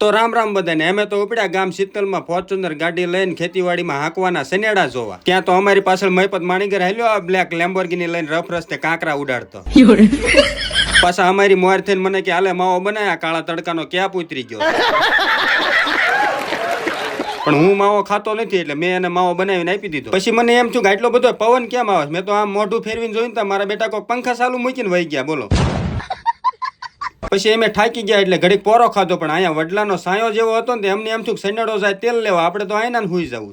તો રામ રામ બધાને. અમે તો ઉપડ્યા ગામ શીતલમાં ફોર્ચ્યુનર ગાડી લઈને ખેતીવાડીમાં હાંકવાના સનેડા જોવા. ત્યાં તો અમારી પાછળ મયપત માણીગર હેલ્યો આ બ્લેક લેમ્બોર્ગીની લઈને રફ રસ્તે કાંકરા ઉડાડતો. પાછા અમારી મોર થઈને મને કે હાલે માવો બનાયા કાળા તડકાનો ક્યાં ઉતરી ગયો? પણ હું માવો ખાતો નથી એટલે મેં એને માવો બનાવીને આપી દીધો. પછી મને એમ થયું કે આટલો બધો પવન કેમ આવે? મેં તો આમ મોઢું ફેરવીને જોયું તો મારા બેટા કોઈ પંખા ચાલુ મૂકીને વહી ગયા બોલો. પછી એમ થાકી ગયા એટલે ઘડીક પોરો ખાધો, પણ અહીંયા વડલાનો સાયો જેવો હતો ને એમને એમ થયું સનેડો જાય તેલ લેવા, આપણે તો આયના હુઈ જવું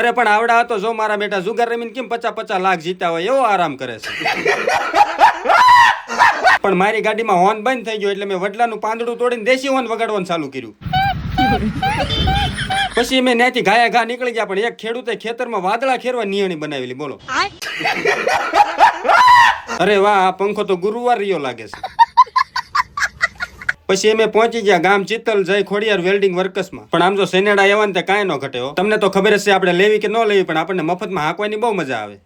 અરે પણ આવડા હતો, જો મારા બેટા જુગાર રમીને કેમ પચાસ પચાસ લાખ જીતા હોય, એવો આરામ કરે છે. પણ મારી ગાડીમાં હોર્ન બંધ થઈ ગયો એટલે મેં વડલાનું પાંદડું તોડીને દેશી હોર્ન વગાડવાનું ચાલુ કર્યું. પછી મેં ત્યાંથી ગાયા ઘા નીકળી ગયા, પણ એક ખેડૂતે ખેતરમાં વાદળા ખેરવા નિયણી બનાવેલી, બોલો. અરે વાહ, આ પંખો તો ગુરુવાર રહ્યો લાગે છે. પછી અમે પહોંચી ગયા ગામ ચિત્તલ જય ખોડિયાર વેલ્ડિંગ વર્કસમાં. પણ આમ જો સેનેડા એવા ને તે કાંઈ ન ઘટે તમને તો ખબર હશે આપણે લેવી કે ન લેવી, પણ આપણને મફતમાં હાંકવાની બહુ મજા આવે.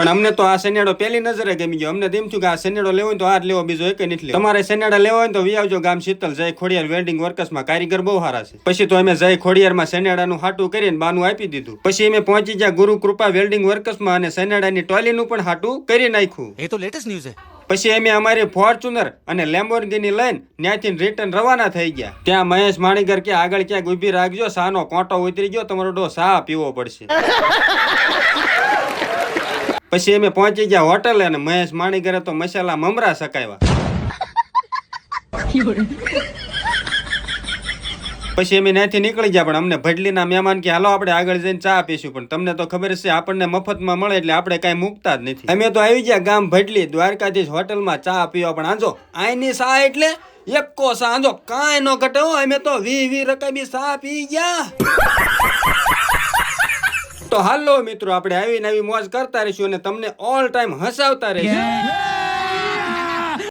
પણ અમને તો આ શનેડો પહેલી નજરે ગમી ગયો. અમને તેમ થયું કે આ શનેડો લેવો તો આ લેવો બીજો એક નથી તમારે શનેડા લેવો હોય તો વી આવજો ગામ શીતલ. જય ખોડિયાર વેલ્ડિંગ વર્કર્સમાં કારીગર બહુ સારા છે. પછી તો અમે જય ખોડિયારમાં શનેડાનું હાટું કરીને બાનું આપી દીધું. પછી અમે પહોંચી ગયા ગુરુ કૃપા વેલ્ડિંગ વર્કર્સમાં અને શનેડાની ટોયલીનું પણ હાટું કરી નાખ્યું. એ તો લેટેસ્ટ ન્યૂઝ છે. પછી અમે અમારી ફોર્ચ્યુનર અને લેમ્બોર્ગિની લઈને ત્યાંથી રિટર્ન રવાના થઈ ગયા. ત્યાં મહેશ માણીગર કે આગળ ક્યાંક ઊભી રાખજો સાનો કોટો ઉતરી ગયો તમારો ડો સા પીવો પડશે. પછી અમે પહોંચી ગયા હોટલે અને મહેશ માણી ઘરે તો મસાલા મમરા સકાવ્યા પછી અમે ત્યાંથી નીકળી ગયા, પણ અમને ભડલીના મહેમાન કે, હાલો, આપણે આગળ જઈને ચા પીશું. પણ તમને તો ખબર છે, આપણને મફતમાં મળે એટલે આપણે કાંઈ મૂકતા જ નથી. અમે તો આવી ગયા ગામ ભડલી, દ્વારકાધીશ હોટલમાં ચા પીવા, પણ આંજો, આઈની સા એટલે એકો ચા આંજો, કાંઈ નો ઘટે અમે તો વી વી રકમી સા પી ગયા. તો હાલો મિત્રો, આપણે આવી નવી મોજ કરતા રહીશું અને તમને ઓલ ટાઈમ હસાવતા રહીશું.